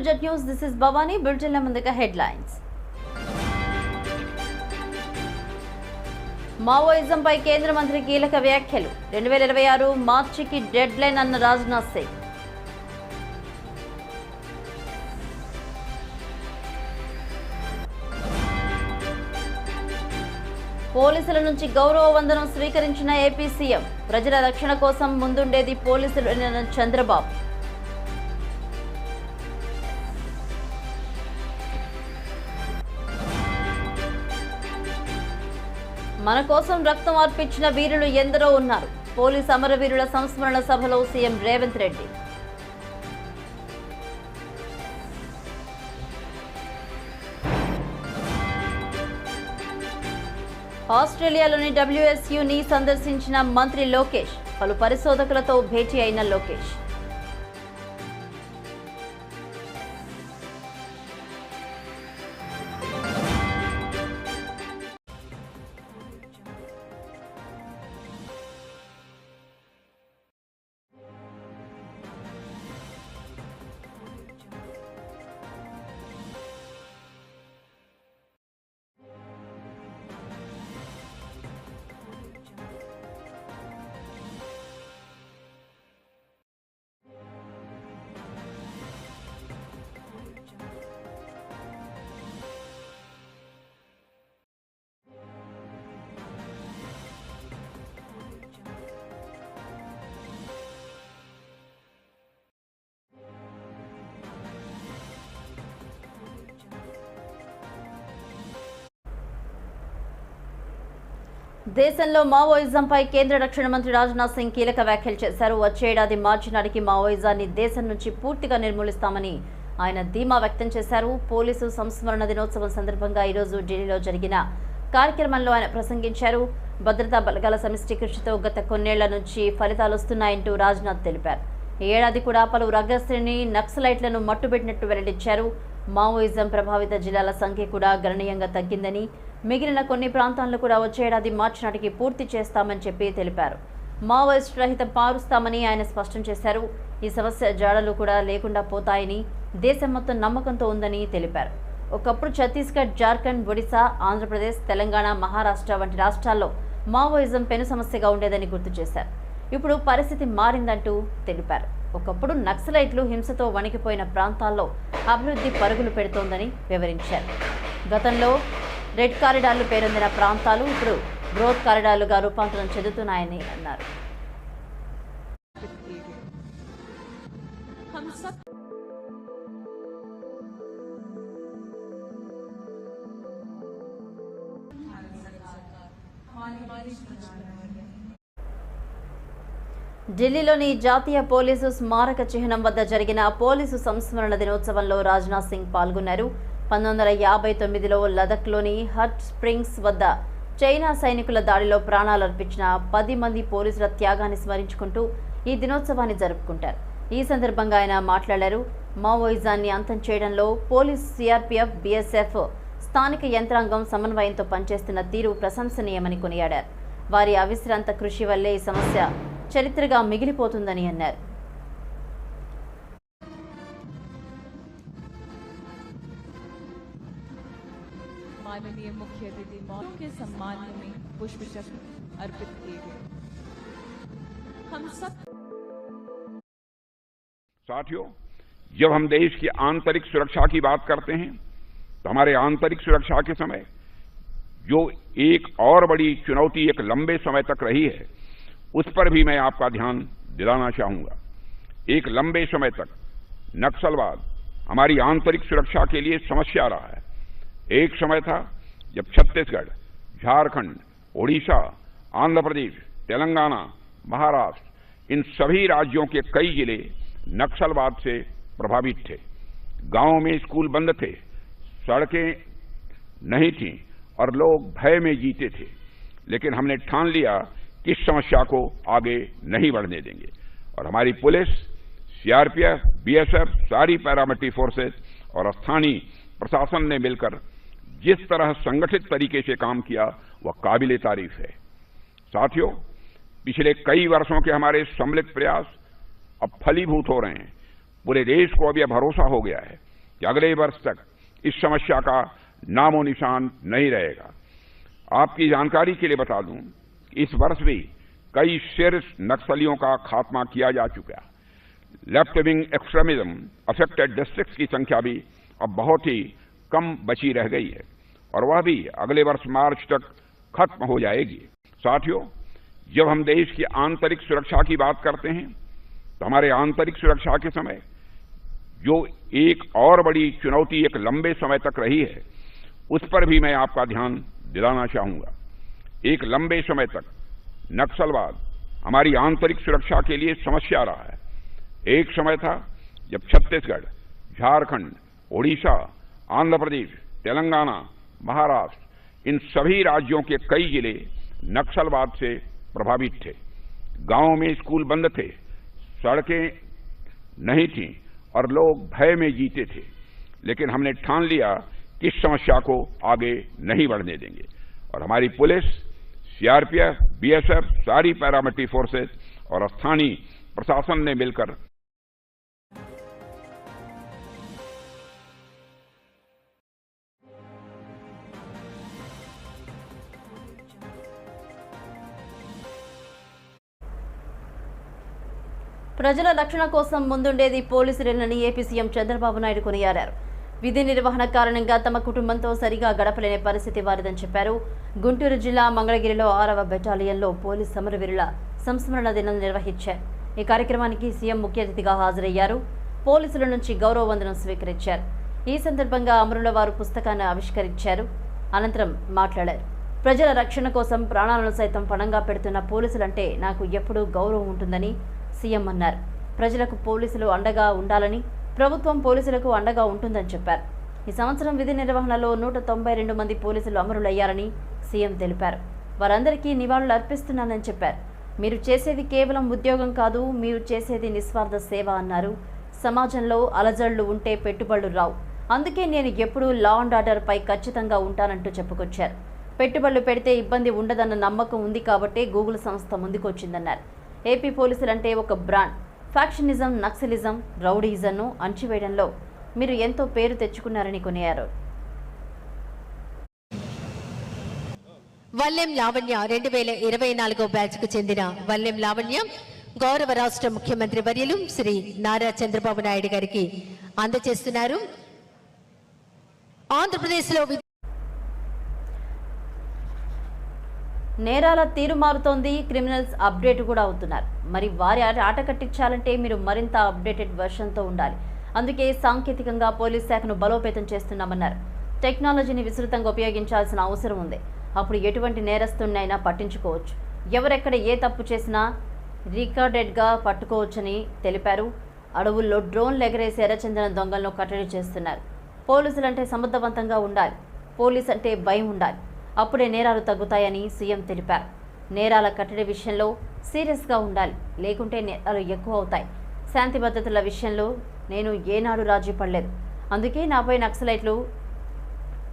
To Jet News this is Bhavani బులెటిన్ల ముందుగా headlines మావోయిజంపై కేంద్ర మంత్రి కీలక వ్యాఖ్యలు రెండు వేల ఇరవై ఆరు మార్చికి డెడ్ లైన్ అన్న రాజ్నాథ్ సింగ్ పోలీసుల నుంచి గౌరవ వందనం స్వీకరించిన ఏపీ సీఎం ప్రజల రక్షణ కోసం ముందుండేది పోలీసులు చంద్రబాబు. మన కోసం రక్తం అర్పించిన వీరులు ఎందరో ఉన్నారు. పోలీస్ అమరవీరుల సంస్మరణ సభలో సీఎం రేవంత్ రెడ్డి. ఆస్ట్రేలియాలోని డబ్ల్యూఎస్యుని సందర్శించిన మంత్రి లోకేష్ పలు పరిశోధకులతో భేటీ అయిన లోకేష్. దేశంలో మావోయిజంపై కేంద్ర రక్షణ మంత్రి రాజ్నాథ్ సింగ్ కీలక వ్యాఖ్యలు చేశారు. వచ్చే ఏడాది మార్చి నాటికి మావోయిజాన్ని దేశం నుంచి పూర్తిగా నిర్మూలిస్తామని ఆయన ధీమా వ్యక్తం చేశారు. పోలీసు సంస్మరణ దినోత్సవం సందర్భంగా ఈరోజు ఢిల్లీలో జరిగిన కార్యక్రమంలో ఆయన ప్రసంగించారు. భద్రతా బలగాల సమిష్టి కృషితో గత కొన్నేళ్ళ నుంచి ఫలితాలు వస్తున్నాయంటూ రాజ్నాథ్ తెలిపారు. ఏడాది కూడా పలువురు అగ్రశ్రేణి నక్సలైట్లను మట్టుబెట్టినట్టు వెల్లడించారు. మావోయిజం ప్రభావిత జిల్లాల సంఖ్య కూడా గణనీయంగా తగ్గిందని మిగిలిన కొన్ని ప్రాంతాలను కూడా వచ్చే ఏడాది మార్చి నాటికి పూర్తి చేస్తామని చెప్పి తెలిపారు. మావోయిస్ట్ రహిత పారుస్తామని ఆయన స్పష్టం చేశారు. ఈ సమస్య జాడలు కూడా లేకుండా పోతాయని దేశం మొత్తం నమ్మకంతో ఉందని తెలిపారు. ఒకప్పుడు ఛత్తీస్గఢ్ జార్ఖండ్ ఒడిశా ఆంధ్రప్రదేశ్ తెలంగాణ మహారాష్ట్ర వంటి రాష్ట్రాల్లో మావోయిజం పెను సమస్యగా ఉండేదని గుర్తు చేశారు. ఇప్పుడు పరిస్థితి మారిందంటూ తెలిపారు. ఒకప్పుడు నక్సలైట్లు హింసతో వణికిపోయిన ప్రాంతాల్లో అభివృద్ధి పరుగులు పెడుతోందని వివరించారు గతంలో రెడ్ కారిడార్లు పేరొందిన ప్రాంతాలు ఇప్పుడు గ్రోత్ కారిడార్లుగా రూపాంతరం చెందుతున్నాయని అన్నారు हम सब ఢిల్లీలోని జాతీయ పోలీసు స్మారక చిహ్నం వద్ద జరిగిన పోలీసు సంస్మరణ దినోత్సవంలో రాజ్నాథ్ సింగ్ పాల్గొన్నారు. పంతొమ్మిది వందల యాభై తొమ్మిదిలో లదఖ్లోని హట్ స్ప్రింగ్స్ వద్ద చైనా సైనికుల దాడిలో ప్రాణాలు అర్పించిన పది మంది పోలీసుల త్యాగాన్ని స్మరించుకుంటూ ఈ దినోత్సవాన్ని జరుపుకుంటారు. ఈ సందర్భంగా ఆయన మాట్లాడారు. మావోయిజాన్ని అంతం చేయడంలో పోలీస్ సిఆర్పీఎఫ్ బీఎస్ఎఫ్ స్థానిక యంత్రాంగం సమన్వయంతో పనిచేస్తున్న తీరు ప్రశంసనీయమని కొనియాడారు. వారి అవిశ్రాంత కృషి వల్లే ఈ సమస్య చరిత్రగా మిగిలిపోతుందని అన్నారు माननीय मुख्य अतिथि मौर्य के सम्मान में पुष्प चक्र अर्पित किए गए हम सब साथियों जब हम देश की आंतरिक सुरक्षा की बात करते हैं तो हमारे आंतरिक सुरक्षा के समय जो एक और बड़ी चुनौती एक लंबे समय तक रही है उस पर भी मैं आपका ध्यान दिलाना चाहूँगा। एक लंबे समय तक नक्सलवाद हमारी आंतरिक सुरक्षा के लिए समस्या रहा है। एक समय था जब छत्तीसगढ़, झारखंड, ओडिशा, आंध्र प्रदेश, तेलंगाना, महाराष्ट्र, इन सभी राज्यों के कई ज़िले नक्सलवाद से प्रभावित थे। गाँवों में स्कूल बंद थे, सड़कें नहीं थीं और लोग भय में जीते थे। लेकिन हमने ठान लिया इस समस्या को आगे नहीं बढ़ने देंगे। और हमारी पुलिस, सीआरपीएफ, बीएसएफ, सारी पैरामिलिट्री फोर्सेस और स्थानीय प्रशासन ने मिलकर जिस तरह संगठित तरीके से काम किया, वह काबिल तारीफ़ है। साथियों, पिछले कई वर्षों के हमारे सम्मिलित प्रयास अब फलीभूत हो रहे हैं। पूरे देश को अब यह भरोसा हो गया है कि अगले वर्ष तक इस समस्या का नामो निशान नहीं रहेगा। आपकी जानकारी के लिए बता दूँ इस वर्ष भी कई शीर्ष नक्सलियों का खात्मा किया जा चुका left wing extremism affected districts की संख्या भी अब बहुत ही कम बची रह गई है और वह भी अगले वर्ष मार्च तक खत्म हो जाएगी। साथियों, जब हम देश की आंतरिक सुरक्षा की बात करते हैं तो हमारे आंतरिक सुरक्षा के समय जो एक और बड़ी चुनौती एक लंबे समय तक रही है, उस पर भी मैं आपका ध्यान दिलाना चाहूँगा। एक लंबे समय तक। नक्सलवाद हमारी आंतरिक सुरक्षा के लिए समस्या रहा है। एक समय था जब छत्तीसगढ़, झारखंड, ओडिशा, आंध्र प्रदेश, तेलंगाना, महाराष्ट्र, इन सभी राज्यों के कई ज़िले नक्सलवाद से प्रभावित थे। गाँवों में स्कूल बंद थे, सड़कें नहीं थीं और लोग भय में जीते थे। लेकिन हमने ठान लिया कि इस समस्या को आगे नहीं बढ़ने देंगे। और हमारी पुलिस सीआरपीएफ बीएसएफ सारी पैरामिलिट्री फोर्सेस और स्थानीय प्रशासन ने मिलकर ప్రజల రక్షణ కోసం ముందుండేది పోలీసులేనని ఏపీ సీఎం చంద్రబాబు నాయుడు కొనియాడారు విధి నిర్వహణ కారణంగా తమ కుటుంబంతో సరిగా గడపలేని పరిస్థితి వారిదని చెప్పారు. గుంటూరు జిల్లా మంగళగిరిలో ఆరవ బెటాలియన్లో పోలీస్ సమరవీరుల సంస్మరణ దినం నిర్వహించారు ఈ కార్యక్రమానికి సీఎం ముఖ్య అతిథిగా హాజరయ్యారు. పోలీసుల నుంచి గౌరవ వందనం స్వీకరించారు. ఈ సందర్భంగా అమరుల వారు పుస్తకాన్ని ఆవిష్కరించారు. అనంతరం మాట్లాడారు. ప్రజల రక్షణ కోసం ప్రాణాలను సైతం పణంగా పెడుతున్న పోలీసులంటే నాకు ఎప్పుడూ గౌరవం ఉంటుందని సీఎం అన్నారు. ప్రజలకు పోలీసులు అండగా ఉండాలని ప్రభుత్వం పోలీసులకు అండగా ఉంటుందని చెప్పారు. ఈ సంవత్సరం విధి నిర్వహణలో నూట తొంభై రెండు మంది పోలీసులు అమరులయ్యారని సీఎం తెలిపారు. వారందరికీ నివాళులు అర్పిస్తున్నానని చెప్పారు. మీరు చేసేది కేవలం ఉద్యోగం కాదు మీరు చేసేది నిస్వార్థ సేవ అన్నారు. సమాజంలో అలజడులు ఉంటే పెట్టుబడులు రావు. అందుకే నేను ఎప్పుడూ లా అండ్ ఆర్డర్ పై ఖచ్చితంగా ఉంటానంటూ చెప్పుకొచ్చారు. పెట్టుబడులు పెడితే ఇబ్బంది ఉండదన్న నమ్మకం ఉంది కాబట్టే గూగుల్ సంస్థ ముందుకొచ్చిందన్నారు. ఏపీ పోలీసులంటే ఒక బ్రాండ్. ఫ్యాక్షనిజం నక్సలిజం రౌడీజంను అణచివేయడంలో మీరు ఎంతో పేరు తెచ్చుకున్నారని కొనియారు. వల్లెం లావణ్య రెండు వేల ఇరవై నాలుగో బ్యాచ్కు చెందిన వల్లెం లావణ్య గౌరవ రాష్ట్ర ముఖ్యమంత్రి వర్యులు శ్రీ నారా చంద్రబాబు నాయుడు గారికి అందజేస్తున్నారు. ఆంధ్రప్రదేశ్లో నేరాల తీరు మారుతోంది. క్రిమినల్స్ అప్డేట్ కూడా అవుతున్నారు. మరి వారి ఆట ఆట కట్టించాలంటే మీరు మరింత అప్డేటెడ్ వెర్షన్తో ఉండాలి. అందుకే సాంకేతికంగా పోలీస్ శాఖను బలోపేతం చేస్తున్నామన్నారు. టెక్నాలజీని విస్తృతంగా ఉపయోగించాల్సిన అవసరం ఉంది. అప్పుడు ఎటువంటి నేరస్తున్నైనా పట్టించుకోవచ్చు. ఎవరెక్కడ ఏ తప్పు చేసినా రికార్డెడ్గా పట్టుకోవచ్చని తెలిపారు. అడవుల్లో డ్రోన్లు ఎగరేసి ఎర్రచందన దొంగలను కట్టడి చేస్తున్నారు. పోలీసులంటే సమర్థవంతంగా ఉండాలి. పోలీస్ అంటే భయం ఉండాలి. అప్పుడే నేరాలు తగ్గుతాయని సీఎం తెలిపారు. నేరాల కట్టడి విషయంలో సీరియస్గా ఉండాలి లేకుంటే నేరాలు ఎక్కువ అవుతాయి శాంతి భద్రతల విషయంలో నేను ఏనాడు రాజీ పడలేదు. అందుకే నాపై నక్సలైట్లు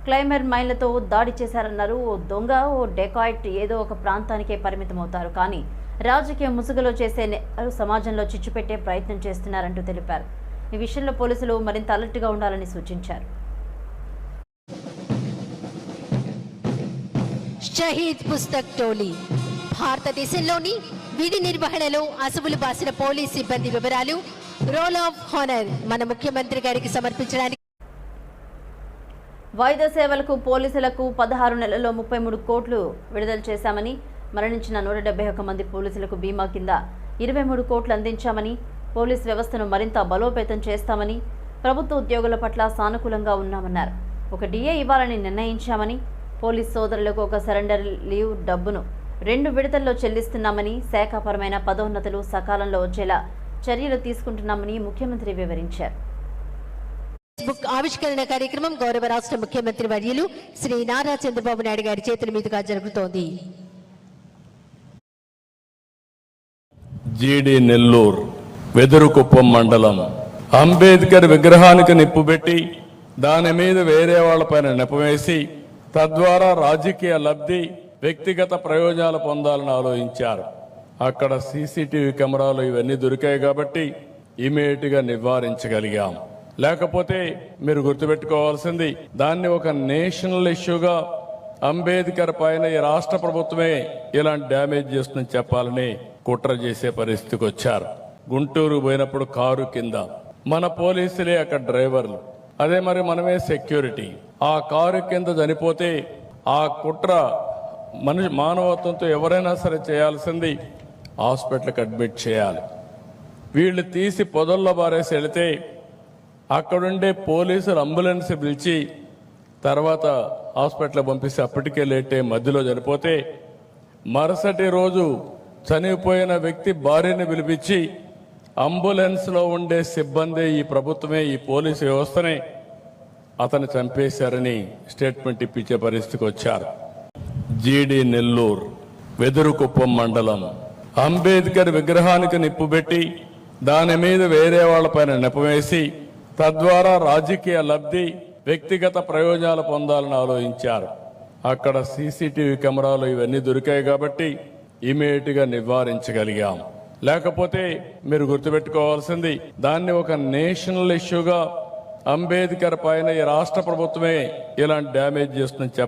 క్లైమర్ మైన్లతో దాడి చేశారన్నారు. ఓ దొంగ ఓ డెకాయిట్ ఏదో ఒక ప్రాంతానికే పరిమితం అవుతారు కానీ రాజకీయ ముసుగులో చేసే నేరాలు సమాజంలో చిచ్చుపెట్టే ప్రయత్నం చేస్తున్నారంటూ తెలిపారు. ఈ విషయంలో పోలీసులు మరింత అలర్ట్గా ఉండాలని సూచించారు. షహీద్ పుస్తక్ టోలీ. భారతదేశంలోని విధి నిర్వహణలో అసువులు బాసిన పోలీస్ సిబ్బంది వివరాలు రోల్ ఆఫ్ హానర్ మన ముఖ్యమంత్రి గారికి సమర్పించడానికి. వైద్య సేవలకు పోలీసులకు పదహారు నెలల్లో ముప్పై మూడు కోట్లు విడుదల చేశామని మరణించిన నూట డెబ్బై ఒక్క మంది పోలీసులకు బీమా కింద ఇరవై మూడు కోట్లు అందించామని పోలీస్ వ్యవస్థను మరింత బలోపేతం చేస్తామని ప్రభుత్వ ఉద్యోగుల పట్ల సానుకూలంగా ఉన్నామన్నారు. ఒక డిఏ ఇవ్వాలని నిర్ణయించామని పోలీస్ సోదరులకు ఒక సరెండర్ లీవ్ డబ్బును రెండు విడతల్లో చెల్లిస్తున్నామని శాఖాపరమైన పదోన్నతులు సకాలంలో వచ్చేలా చర్యలు తీసుకుంటున్నామని ముఖ్యమంత్రి వివరించారు. బుక్ ఆవిష్కరణ కార్యక్రమం గౌరవ రాష్ట్ర ముఖ్యమంత్రి వర్యులు శ్రీ నారా చంద్రబాబు నాయుడు గారి చేతుల మీదుగా జరుగుతోంది. జీడి నెల్లూరు వెదురుకుప్పం మండలం. అంబేద్కర్ విగ్రహానికి నిప్పు పెట్టి దాని మీద వేరే వాళ్ళపైన నెపవేసి తద్వారా రాజకీయ లబ్ధి వ్యక్తిగత ప్రయోజనాలు పొందాలని ఆలోచించారు. అక్కడ సీసీటీవీ కెమెరాలు ఇవన్నీ దొరికాయి కాబట్టి ఇమీడియట్గా నివారించగలిగాం. లేకపోతే మీరు గుర్తుపెట్టుకోవాల్సింది దాన్ని ఒక నేషనల్ ఇష్యూగా అంబేద్కర్ పైన ఈ రాష్ట్ర ప్రభుత్వమే ఇలాంటి డ్యామేజ్ చేస్తుందని చెప్పాలని కుట్ర చేసే పరిస్థితికి వచ్చారు. గుంటూరు పోయినప్పుడు కారు కింద. మన పోలీసులే అక్కడ డ్రైవర్లు. అదే మరి మనమే సెక్యూరిటీ ఆ కారు కింద చనిపోతే ఆ కుట్ర మనిషి మానవత్వంతో ఎవరైనా సరే చేయాల్సింది హాస్పిటల్కి అడ్మిట్ చేయాలి. వీళ్ళు తీసి పొదల్లో బారేసి వెళితే అక్కడుండే పోలీసులు అంబులెన్స్ పిలిచి తర్వాత హాస్పిటల్ పంపిస్తే అప్పటికే లేటే మధ్యలో చనిపోతే మరుసటి రోజు చనిపోయిన వ్యక్తి భార్యని పిలిపించి అంబులెన్స్లో ఉండే సిబ్బంది ఈ ప్రభుత్వమే ఈ పోలీసు వ్యవస్థనే. అతను చంపేశారని స్టేట్మెంట్ ఇప్పించే పరిస్థితికి వచ్చారు. జీడి నెల్లూరు వెదురుకుప్పం మండలం. అంబేద్కర్ విగ్రహానికి నిప్పుబెట్టి దాని మీద వేరే వాళ్ళపైన నెపవేసి తద్వారా రాజకీయ లబ్ధి వ్యక్తిగత ప్రయోజనాలు పొందాలని ఆలోచించారు. అక్కడ సీసీటీవీ కెమెరాలు ఇవన్నీ దొరికాయి కాబట్టి ఇమీడియట్గా నివారించగలిగాము నివారించగలిగాం. లేకపోతే మీరు గుర్తుపెట్టుకోవాల్సింది దాన్ని ఒక నేషనల్ ఇష్యూగా అంబేద్కర్ పైన ఈ రాష్ట్ర ప్రభుత్వమే ఇలాంటి డ్యామేజ్ చేస్తుందని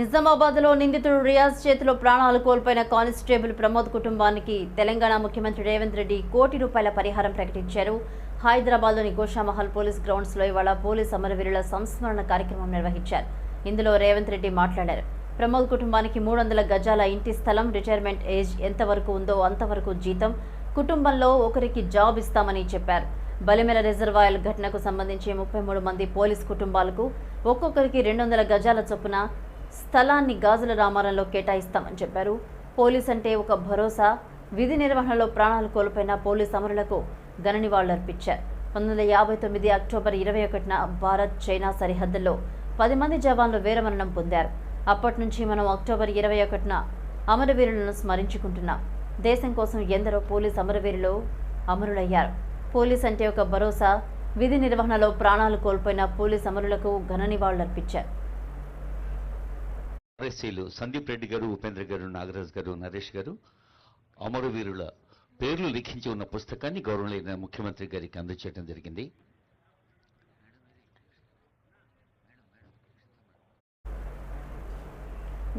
నిజామాబాద్లో నిందితుడు రియాజ్ చేతిలో ప్రాణాలు కోల్పోయిన కానిస్టేబుల్ ప్రమోద్ కుటుంబానికి తెలంగాణ ముఖ్యమంత్రి రేవంత్ రెడ్డి కోటి రూపాయల పరిహారం ప్రకటించారు. హైదరాబాద్లోని గోషామహల్ పోలీస్ గ్రౌండ్స్లో ఇవాళ పోలీస్ అమరవీరుల సంస్మరణ కార్యక్రమం నిర్వహించారు. ఇందులో రేవంత్ రెడ్డి మాట్లాడారు. ప్రమోద్ కుటుంబానికి మూడు వందల గజాల ఇంటి స్థలం రిటైర్మెంట్ ఏజ్ ఎంతవరకు ఉందో అంతవరకు జీతం కుటుంబంలో ఒకరికి జాబ్ ఇస్తామని చెప్పారు. బలిమెల రిజర్వాయర్ ఘటనకు సంబంధించి ముప్పై మూడు మంది పోలీస్ కుటుంబాలకు ఒక్కొక్కరికి రెండు వందల గజాల చొప్పున స్థలాన్ని గాజుల రామారంలో కేటాయిస్తామని చెప్పారు. పోలీస్ అంటే ఒక భరోసా విధి నిర్వహణలో ప్రాణాలు కోల్పోయిన పోలీస్ అమరులకు ఘన నివాళులర్పించారు పంతొమ్మిది వందల యాభై తొమ్మిది అక్టోబర్ ఇరవై ఒకటిన భారత్ చైనా సరిహద్దుల్లో పది మంది జవాన్లు వీరమరణం పొందారు. అప్పటి నుంచి మనం అక్టోబర్ ఇరవై ఒకటిన అమరవీరులను స్మరించుకుంటున్నాం. దేశం కోసం ఎందరో పోలీస్ అమరవీరులు అమరులయ్యారు. పోలీస్ అంటే ఒక భరోసా విధి నిర్వహణలో ప్రాణాలు కోల్పోయిన పోలీస్ అమరులకు ఘన నివాళులర్పించారు ఆర్ఎస్సీలు సందీప్ రెడ్డి గారు ఉపేంద్ర గారు నాగరాజ్ గారు నరేష్ గారు అమరవీరుల పేర్లు లిఖించి ఉన్న పుస్తకాన్ని గౌరవనీయ ముఖ్యమంత్రి గారికి అందజేయడం జరిగింది.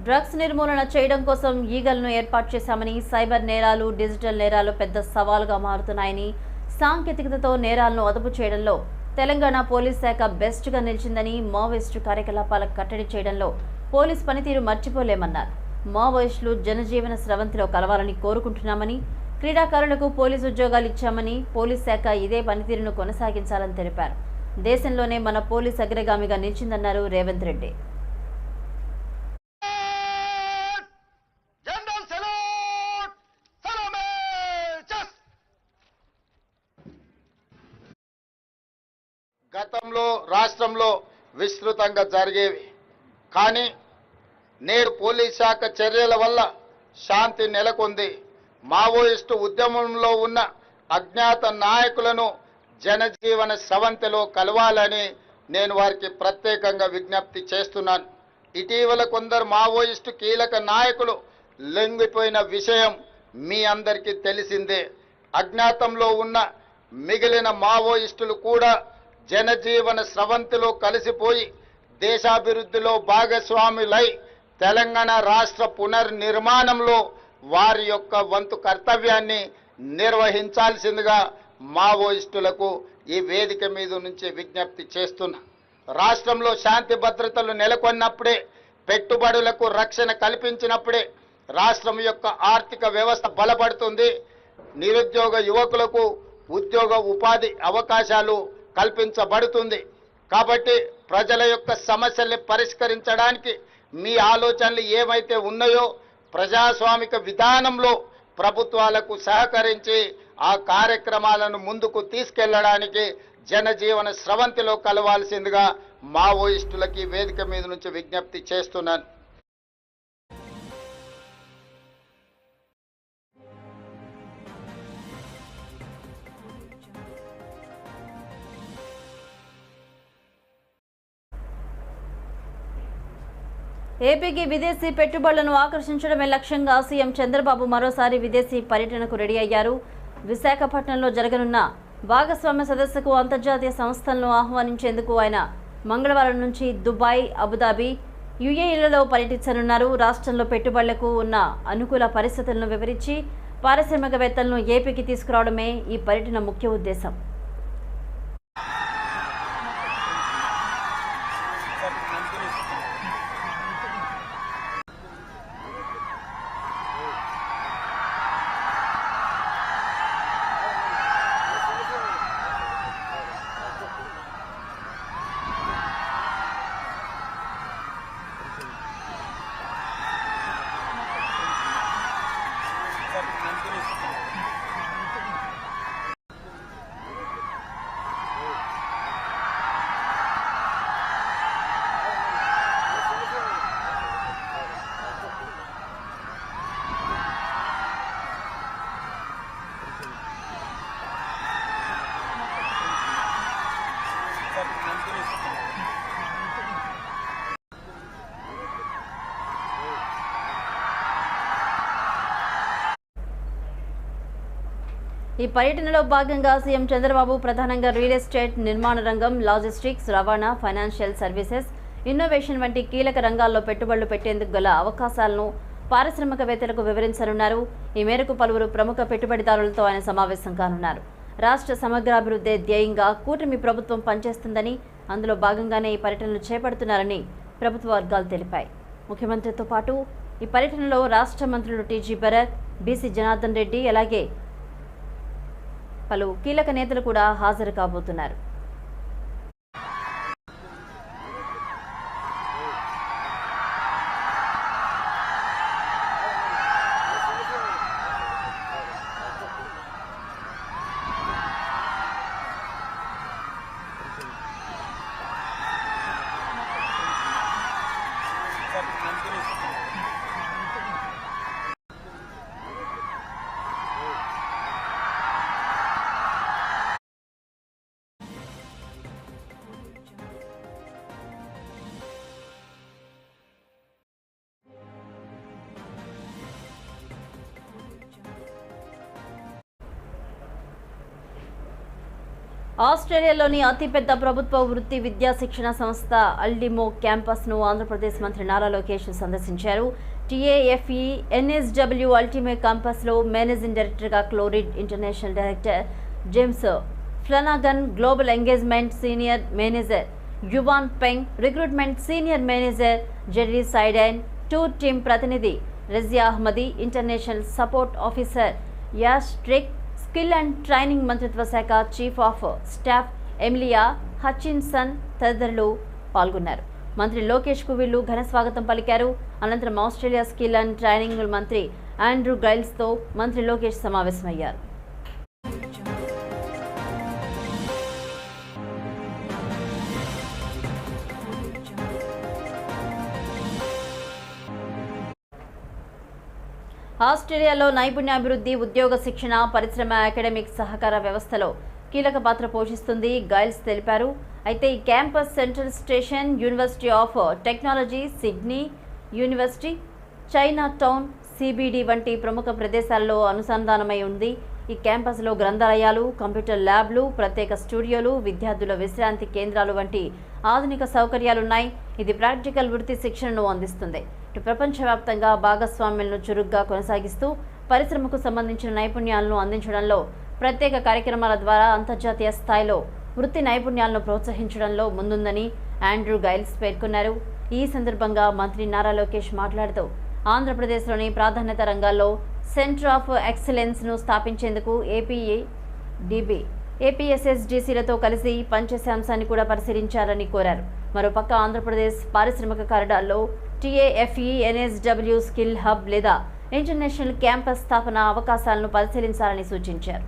డ్రగ్స్ నిర్మూలన చేయడం కోసం ఈగల్ను ఏర్పాటు చేశామని సైబర్ నేరాలు డిజిటల్ నేరాలు పెద్ద సవాలుగా మారుతున్నాయని సాంకేతికతతో నేరాలను అదుపు చేయడంలో తెలంగాణ పోలీస్ శాఖ బెస్ట్గా నిలిచిందని మావోయిస్టు కార్యకలాపాల కట్టడి చేయడంలో పోలీస్ పనితీరు మర్చిపోలేమన్నారు. మావోయిస్టులు జనజీవన స్రవంతిలో కలవాలని కోరుకుంటున్నామని క్రీడాకారులకు పోలీసు ఉద్యోగాలు ఇచ్చామని పోలీస్ శాఖ ఇదే పనితీరును కొనసాగించాలని తెలిపారు. దేశంలోనే మన పోలీస్ అగ్రగామిగా నిలిచిందన్నారు రేవంత్ రెడ్డి. గతంలో రాష్ట్రంలో విస్తృతంగా జరిగేవి కానీ నేడు పోలీస్ శాఖ చర్యల వల్ల శాంతి నెలకొంది. మావోయిస్టు ఉద్యమంలో ఉన్న అజ్ఞాత నాయకులను జనజీవన స్రవంతిలో కలవాలని నేను వారికి ప్రత్యేకంగా విజ్ఞప్తి చేస్తున్నాను. ఇటీవల కొందరు మావోయిస్టు కీలక నాయకులు లొంగిపోయిన విషయం మీ అందరికీ తెలిసిందే. అజ్ఞాతంలో ఉన్న మిగిలిన మావోయిస్టులు కూడా జనజీవన స్రవంతిలో కలిసిపోయి దేశాభివృద్ధిలో భాగస్వాములై తెలంగాణ రాష్ట్ర పునర్నిర్మాణంలో వారి యొక్క వంతు కర్తవ్యాన్ని నిర్వహించాల్సిందిగా మావోయిస్టులకు ఈ వేదిక మీద నుంచి విజ్ఞప్తి చేస్తున్నా. రాష్ట్రంలో శాంతి భద్రతలు నెలకొన్నప్పుడే పెట్టుబడులకు రక్షణ కల్పించినప్పుడే రాష్ట్రం యొక్క ఆర్థిక వ్యవస్థ బలపడుతుంది. నిరుద్యోగ యువకులకు ఉద్యోగ ఉపాధి అవకాశాలు కల్పించబడుతుంది. కాబట్టి ప్రజల యొక్క సమస్యల్ని పరిష్కరించడానికి మీ ఆలోచనలు ఏమైతే ఉన్నాయో ప్రజాస్వామిక విధానంలో ప్రభుత్వాలకు సహకరించి ఆ కార్యక్రమాలను ముందుకు తీసుకెళ్ళడానికి జనజీవన స్రవంతిలో కలవాల్సిందిగా మావోయిస్టులకి వేదిక మీద నుంచి విజ్ఞప్తి చేస్తున్నాను. ఏపీకి విదేశీ పెట్టుబడులను ఆకర్షించడమే లక్ష్యంగా సీఎం చంద్రబాబు మరోసారి విదేశీ పర్యటనకు రెడీ అయ్యారు. విశాఖపట్నంలో జరగనున్న భాగస్వామ్య సదస్సుకు అంతర్జాతీయ సంస్థలను ఆహ్వానించేందుకు ఆయన మంగళవారం నుంచి దుబాయ్ అబుదాబి యుఏఈలలో పర్యటించనున్నారు. రాష్ట్రంలో పెట్టుబడులకు ఉన్న అనుకూల పరిస్థితులను వివరించి పారిశ్రామికవేత్తలను ఏపీకి తీసుకురావడమే ఈ పర్యటన ముఖ్య ఉద్దేశం. ఈ పర్యటనలో భాగంగా సీఎం చంద్రబాబు ప్రధానంగా రియల్ ఎస్టేట్ నిర్మాణ రంగం లాజిస్టిక్స్ రవాణా ఫైనాన్షియల్ సర్వీసెస్ ఇన్నోవేషన్ వంటి కీలక రంగాల్లో పెట్టుబడులు పెట్టేందుకు గల అవకాశాలను పారిశ్రామికవేత్తలకు వివరించనున్నారు. ఈ మేరకు పలువురు ప్రముఖ పెట్టుబడిదారులతో ఆయన సమావేశం కానున్నారు. రాష్ట్ర సమగ్రాభివృద్ధి ధ్యేయంగా కూటమి ప్రభుత్వం పనిచేస్తుందని అందులో భాగంగానే ఈ పర్యటనలు చేపడుతున్నారని ప్రభుత్వ వర్గాలు తెలిపాయి. ముఖ్యమంత్రితో పాటు ఈ పర్యటనలో రాష్ట్ర మంత్రులు టీజీ భరత్ బీసీ జనార్దన్ రెడ్డి అలాగే పలు కీలక నేతలు కూడా హాజరు కాబోతున్నారు. ఆస్ట్రేలియాలోని అతిపెద్ద ప్రభుత్వ వృత్తి విద్యా శిక్షణ సంస్థ అల్డిమో క్యాంపస్ను ఆంధ్రప్రదేశ్ మంత్రి నారా లోకేష్ సందర్శించారు. టీఏఎఫ్ఈ ఎన్ఎస్డబ్ల్యూ అల్టిమే క్యాంపస్లో మేనేజింగ్ డైరెక్టర్గా క్లోరిడ్ international director James Flanagan global engagement senior manager Yuan Peng recruitment senior manager Jerry Seiden tour team ప్రతినిధి Razia Ahmadi international support officer asterisk skill and training మంత్రిత్వ శాఖ chief of staff Emilia Hutchinson తదితరులు పాల్గొన్నారు. మంత్రి లోకేష్కు ఘన స్వాగతం పలికారు. అనంతరం ఆస్ట్రేలియా స్కిల్ అండ్ ట్రైనింగ్ మంత్రి ఆండ్రూ గైల్స్తో మంత్రి లోకేష్ సమావేశమయ్యారు. ఆస్ట్రేలియాలో నైపుణ్యాభివృద్ధి ఉద్యోగ శిక్షణ పరిశ్రమ అకాడమిక్ సహకార వ్యవస్థలో కీలక పాత్ర పోషిస్తుంది గైల్స్ తెలిపారు. అయితే ఈ campus central station university of technology Sydney university Chinatown CBD వంటి ప్రముఖ ప్రదేశాల్లో అనుసంధానమై ఉంది. ఈ క్యాంపస్లో గ్రంథాలయాలు కంప్యూటర్ ల్యాబ్లు ప్రత్యేక స్టూడియోలు విద్యార్థుల విశ్రాంతి కేంద్రాలు వంటి ఆధునిక సౌకర్యాలున్నాయి. ఇది ప్రాక్టికల్ వృత్తి శిక్షణను అందిస్తుంది. ప్రపంచవ్యాప్తంగా భాగస్వామ్యాలను చురుగ్గా కొనసాగిస్తూ పరిశ్రమకు సంబంధించిన నైపుణ్యాలను అందించడంలో ప్రత్యేక కార్యక్రమాల ద్వారా అంతర్జాతీయ స్థాయిలో వృత్తి నైపుణ్యాలను ప్రోత్సహించడంలో ముందుందని ఆండ్రూ గైల్స్ పేర్కొన్నారు. ఈ సందర్భంగా మంత్రి నారా లోకేష్ మాట్లాడుతూ ఆంధ్రప్రదేశ్లోని ప్రాధాన్యత రంగాల్లో సెంటర్ ఆఫ్ ఎక్సలెన్స్ను స్థాపించేందుకు ఏపీఏ డిబి ఏపీఎస్ఎస్డిసిలతో కలిసి పనిచేసే అంశాన్ని కూడా పరిశీలించారని కోరారు. మరోపక్క ఆంధ్రప్రదేశ్ పారిశ్రామిక కారిడార్లో టీఏఎఫ్ఈ ఎన్ఎస్డబ్ల్యూ స్కిల్ హబ్ లేదా ఇంటర్నేషనల్ క్యాంపస్ స్థాపన అవకాశాలను పరిశీలించాలని సూచించారు.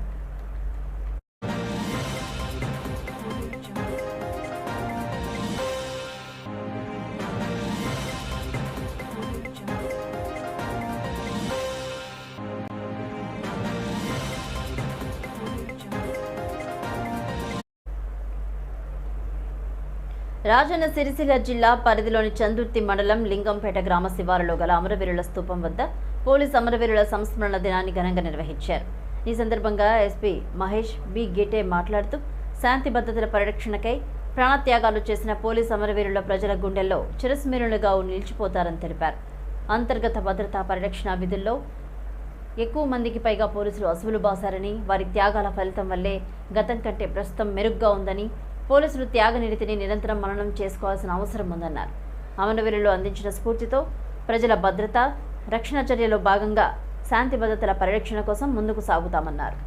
రాజన్న సిరిసిల్ల జిల్లా పరిధిలోని చందుర్తి మండలం లింగంపేట గ్రామ శివారులో గల అమరవీరుల స్తూపం వద్ద పోలీస్ అమరవీరుల సంస్మరణ దినాన్ని ఘనంగా నిర్వహించారు. ఈ సందర్భంగా ఎస్పీ మహేష్ బి గేటే మాట్లాడుతూ శాంతి భద్రతల పరిరక్షణకై ప్రాణత్యాగాలు చేసిన పోలీస్ అమరవీరుల ప్రజల గుండెల్లో చిరస్మరణులుగా నిలిచిపోతారని తెలిపారు. అంతర్గత భద్రతా పరిరక్షణ విధుల్లో ఎక్కువ మందికి పైగా పోలీసులు అసువులు బాసారని వారి త్యాగాల ఫలితం వల్లే గతం కంటే ప్రస్తుతం మెరుగ్గా ఉందని పోలీసులు త్యాగనిరతిని నిరంతరం మననం చేసుకోవాల్సిన అవసరం ఉందన్నారు. అమరవీరులు అందించిన స్ఫూర్తితో ప్రజల భద్రత రక్షణ చర్యలో భాగంగా శాంతి భద్రతల పరిరక్షణ కోసం ముందుకు సాగుతామన్నారు.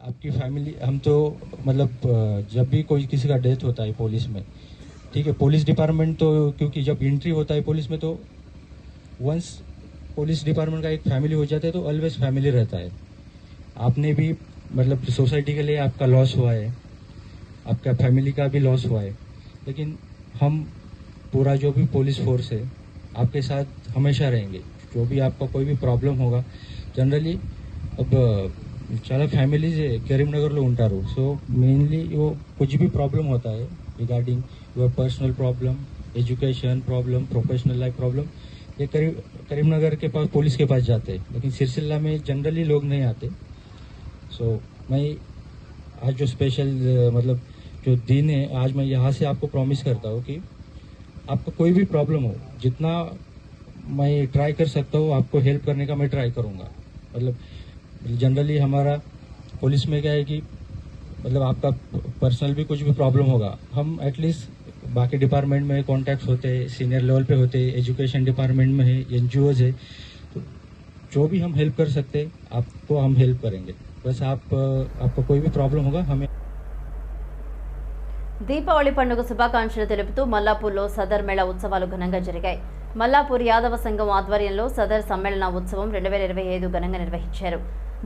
आपकी फैमिली हम तो मतलब जब भी कोई किसी का डेथ होता है पुलिस में, ठीक है पुलिस डिपार्टमेंट तो क्योंकि जब एंट्री होता है पुलिस में तो वंस पुलिस डिपार्टमेंट का एक फैमिली हो जाता है तो ऑलवेज फैमिली रहता है। आपने भी मतलब सोसाइटी के लिए आपका लॉस हुआ है, आपका फैमिली का भी लॉस हुआ है, लेकिन हम, पूरा जो भी पुलिस फोर्स है, आपके साथ हमेशा रहेंगे। जो भी आपका कोई भी ప్రాబ్లం होगा జనరలీ अब చాలా ఫ్యామిలీస్ కరీంనగర్లో ఉంటారు సో మెయిన్లీ वो कुछ भी प्रॉब्लम होता है regarding your personal problem education problem professional life problem ये करीब करीमनगर के पास पुलिस के पास जाते हैं लेकिन सिरसिल्ला में जनरली लोग नहीं आते सो मैं आज जो स्पेशल मतलब जो दिन है आज मैं यहाँ से आपको प्रॉमिस करता हूँ कि आपका कोई भी प्रॉब्लम हो जितना मैं ट्राई कर सकता हूँ आपको हेल्प करने का मैं ट्राई करूँगा मतलब जनरली हमारा पुलिस में क्या है कि मतलब आपका पर्सनल भी कुछ भी प्रॉब्लम होगा हम एटलीस्ट बाकी डिपार्टमेंट में कॉन्टैक्ट्स होते हैं सीनियर लेवल पे होते हैं एजुकेशन डिपार्टमेंट में है एन है तो जो भी हम हेल्प कर सकते हैं आपको हम हेल्प करेंगे बस आप आपको कोई भी प्रॉब्लम होगा हमें దీపావళి పండుగ శుభాకాంక్షలు తెలుపుతూ మల్లాపూర్లో సదర్ మేళా ఉత్సవాలు ఘనంగా జరిగాయి మల్లాపూర్ యాదవ సంఘం ఆధ్వర్యంలో సదర్ సమ్మేళన ఉత్సవం రెండు వేల ఇరవై ఐదు ఘనంగా నిర్వహించారు.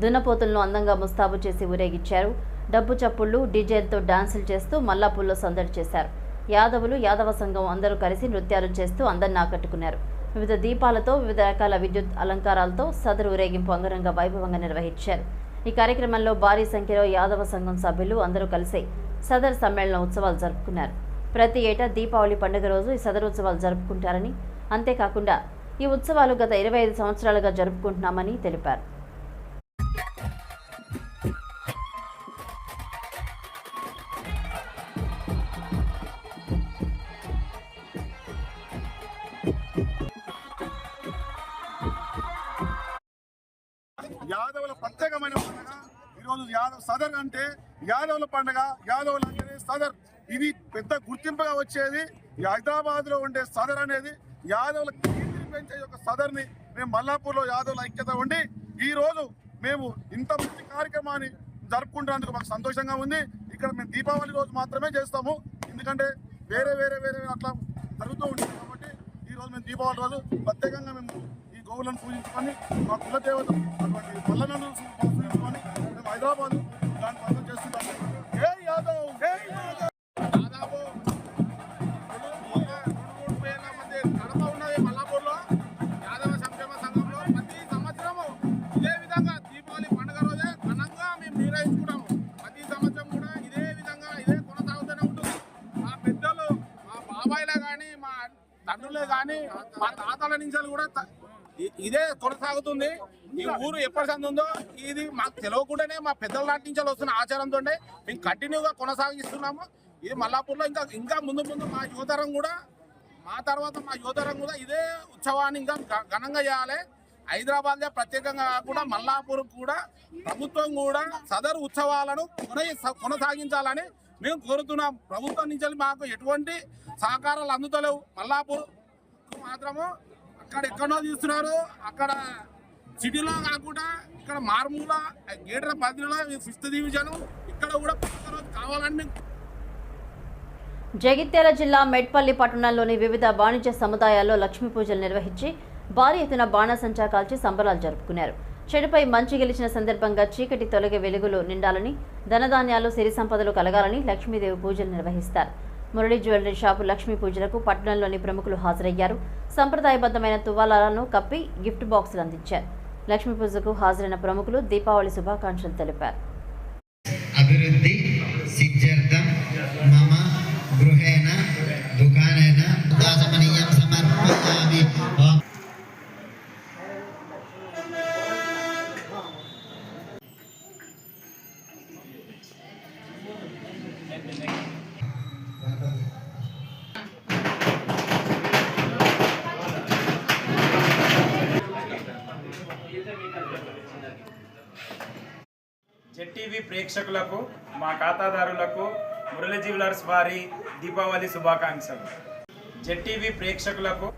దున్నపోతులను అందంగా ముస్తాబు చేసి ఊరేగించారు. డబ్బు చప్పుళ్ళు డీజేలతో డాన్సులు చేస్తూ మల్లాపూర్లో సందడి చేశారు. యాదవులు యాదవ సంఘం అందరూ కలిసి నృత్యాలు చేస్తూ అందరిని ఆకట్టుకున్నారు. వివిధ దీపాలతో వివిధ రకాల విద్యుత్ అలంకారాలతో సదరు ఊరేగింపు అంగరంగ వైభవంగా నిర్వహించారు. ఈ కార్యక్రమంలో భారీ సంఖ్యలో యాదవ సంఘం సభ్యులు అందరూ కలిసి సదర్ సమ్మేళన ఉత్సవాలు జరుపుకున్నారు. ప్రతి ఏటా దీపావళి పండుగ రోజు ఈ సదరు ఉత్సవాలు జరుపుకుంటారని అంతేకాకుండా ఈ ఉత్సవాలు గత ఇరవై ఐదు సంవత్సరాలుగా జరుపుకుంటున్నామని తెలిపారు. యాదవుల ప్రత్యేకమైన పండుగ. ఈరోజు యాదవ్ సదర్ అంటే యాదవుల పండుగ యాదవులు అంటే సదర్. ఇది పెద్ద గుర్తింపుగా వచ్చేది. హైదరాబాద్లో ఉండే సదర్ అనేది యాదవుల కీర్తిని పెంచే యొక్క సదర్ని మేము మల్లాపూర్లో యాదవుల ఐక్యత ఉండి ఈరోజు మేము ఇంత మంచి కార్యక్రమాన్ని జరుపుకుంటున్నందుకు మాకు సంతోషంగా ఉంది. ఇక్కడ మేము దీపావళి రోజు మాత్రమే చేస్తాము. ఎందుకంటే వేరే వేరే వేరే అట్లా జరుగుతూ ఉంటుంది కాబట్టి ఈరోజు మేము దీపావళి రోజు ప్రత్యేకంగా మేము ఈ గోవులను పూజించుకొని మా కులదేవత అటువంటి పల్లెలను పూజించుకొని మేము హైదరాబాద్ మా నుంచి కూడా ఇదే కొనసాగుతుంది. ఈ ఊరు ఎప్పటి సంది ఉందో ఇది మాకు తెలియకుండానే మా పెద్దల నాటి నుంచి వస్తున్న ఆచారంతో మేము కంటిన్యూగా కొనసాగిస్తున్నాము. ఇది మల్లాపూర్లో ఇంకా ఇంకా ముందు ముందు మా యువతరం కూడా మా తర్వాత మా యువతరం కూడా ఇదే ఉత్సవాన్ని ఇంకా ఘనంగా చేయాలి. హైదరాబాద్లో ప్రత్యేకంగా కూడా మల్లాపూర్ కూడా ప్రభుత్వం కూడా సదరు ఉత్సవాలను కొనసాగించాలని మేము కోరుతున్నాం. ప్రభుత్వం నుంచి మాకు ఎటువంటి సహకారాలు అందుతలేవు. మల్లాపూర్ మాత్రము అక్కడ ఎక్కడో తీస్తున్నారు అక్కడ సిటీలో కాకుండా ఇక్కడ మారుమూల గేటర బదిలీలో ఫిఫ్త్ డివిజన్ ఇక్కడ కూడా కావాలని జగిత్యాల జిల్లా మెట్పల్లి పట్టణంలోని వివిధ వాణిజ్య సముదాయాల్లో లక్ష్మీ పూజలు నిర్వహించి భారీ ఎత్తున బాణసంచా కాల్చి సంబరాలు జరుపుకున్నారు. చెడుపై మంచి గెలిచిన సందర్భంగా చీకటి తొలగి వెలుగులు నిండాలని ధనధాన్యాలు సిరి సంపదలు కలగాలని లక్ష్మీదేవి పూజలు నిర్వహిస్తారు. మురళి జ్యువెలరీ షాపు లక్ష్మీ పూజలకు పట్టణంలోని ప్రముఖులు హాజరయ్యారు. సంప్రదాయబద్ధమైన తువాలాలను కప్పి గిఫ్ట్ బాక్సులు అందించారు. లక్ష్మీ పూజకు హాజరైన ప్రముఖులు దీపావళి శుభాకాంక్షలు తెలిపారు. అభివృద్ధి సిద్ధ్యర్థం మమ గృహేణ సమర్పయామి. ప్రేక్షకులకు మా ఖాతాదారులకు మురళి జ్యువెలర్స్ వారి దీపావళి శుభాకాంక్షలు. జెడ్టీవీ ప్రేక్షకులకు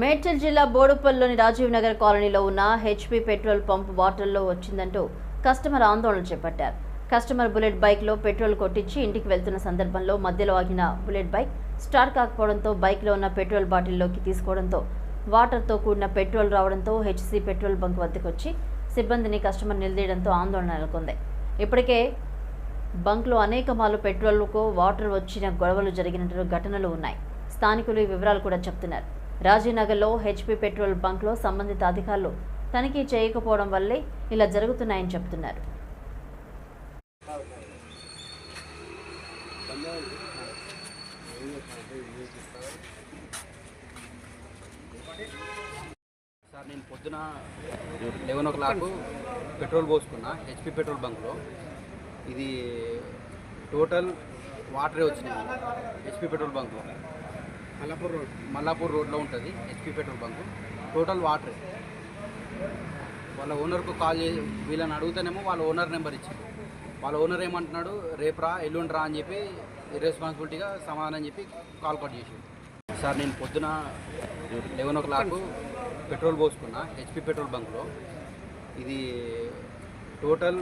మేడ్చల్ జిల్లా బోడుపల్లిలోని రాజీవ్ నగర్ కాలనీలో ఉన్న హెచ్పీ పెట్రోల్ పంప్ బాటిల్లో వచ్చిందంటూ కస్టమర్ ఆందోళన చేపట్టారు. కస్టమర్ బుల్లెట్ బైక్లో పెట్రోల్ కొట్టించి ఇంటికి వెళ్తున్న సందర్భంలో మధ్యలో ఆగిన బుల్లెట్ బైక్ స్టార్ట్ కాకపోవడంతో బైక్లో ఉన్న పెట్రోల్ బాటిల్లోకి తీసుకోవడంతో వాటర్తో కూడిన పెట్రోల్ రావడంతో హెచ్సీ పెట్రోల్ బంక్ వద్దకు వచ్చి సిబ్బందిని కస్టమర్ నిలదీయడంతో ఆందోళన నెలకొంది. ఇప్పటికే బంక్లో అనేక మార్లు పెట్రోల్కు వాటర్ వచ్చిన గొడవలు జరిగినట్లు ఘటనలు ఉన్నాయి. స్థానికులు ఈ వివరాలు కూడా చెప్తున్నారు. రాజీనగర్లో హెచ్పీ పెట్రోల్ బంక్లో సంబంధిత అధికారులు తనిఖీ చేయకపోవడం వల్లే ఇలా జరుగుతున్నాయని చెప్తున్నారు. సార్ నేను పొద్దున లెవెన్ ఓ క్లాక్ పెట్రోల్ పోసుకున్నా హెచ్పి పెట్రోల్ బంక్లో. ఇది టోటల్ వాటరే వచ్చినాయి. హెచ్పి పెట్రోల్ బంక్లో. మల్లాపూర్ రోడ్. మల్లాపూర్ రోడ్లో ఉంటుంది హెచ్పి పెట్రోల్ బంక్. టోటల్ వాటరే. వాళ్ళ ఓనర్కు కాల్ చేసి వీళ్ళని అడుగుతానేమో వాళ్ళ ఓనర్ నెంబర్ ఇచ్చింది వాళ్ళ ఓనర్ ఏమంటున్నాడు రేపు రా ఎల్లుండి రా అని చెప్పి రెస్పాన్సిబిలిటీగా సమాధానం చెప్పి కాల్ కట్ చేసి సార్ నేను పొద్దున లెవెన్ ఓ క్లాక్ పెట్రోల్ పోసుకున్నా హెచ్పి పెట్రోల్ బంక్లో. ఇది టోటల్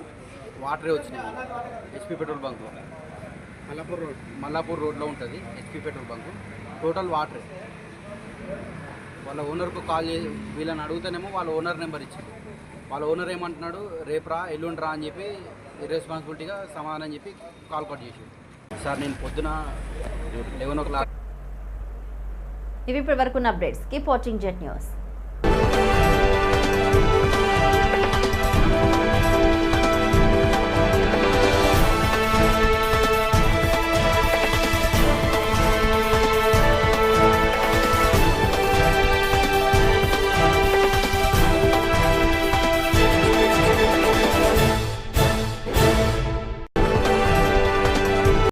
వాటరే వచ్చినాయి. హెచ్పి పెట్రోల్ బంక్లో. మల్లాపూర్ రోడ్. మల్లాపూర్ రోడ్లో ఉంటుంది హెచ్పి పెట్రోల్ బంక్. టోటల్ వాటరే. వాళ్ళ ఓనర్కు కాల్ చేసి వీళ్ళని అడుగుతానేమో వాళ్ళ ఓనర్ నెంబర్ ఇచ్చింది వాళ్ళ ఓనర్ ఏమంటున్నాడు రేపు రా ఎల్లుండి రా అని చెప్పి రెస్పాన్సిబిలిటీగా సమాధానం చెప్పి కాల్ కట్ చేసి సార్ నేను పొద్దున లెవెన్ ఓ క్లాక్ ఇవి ఇప్పటి వరకు updates. Keep watching Jet News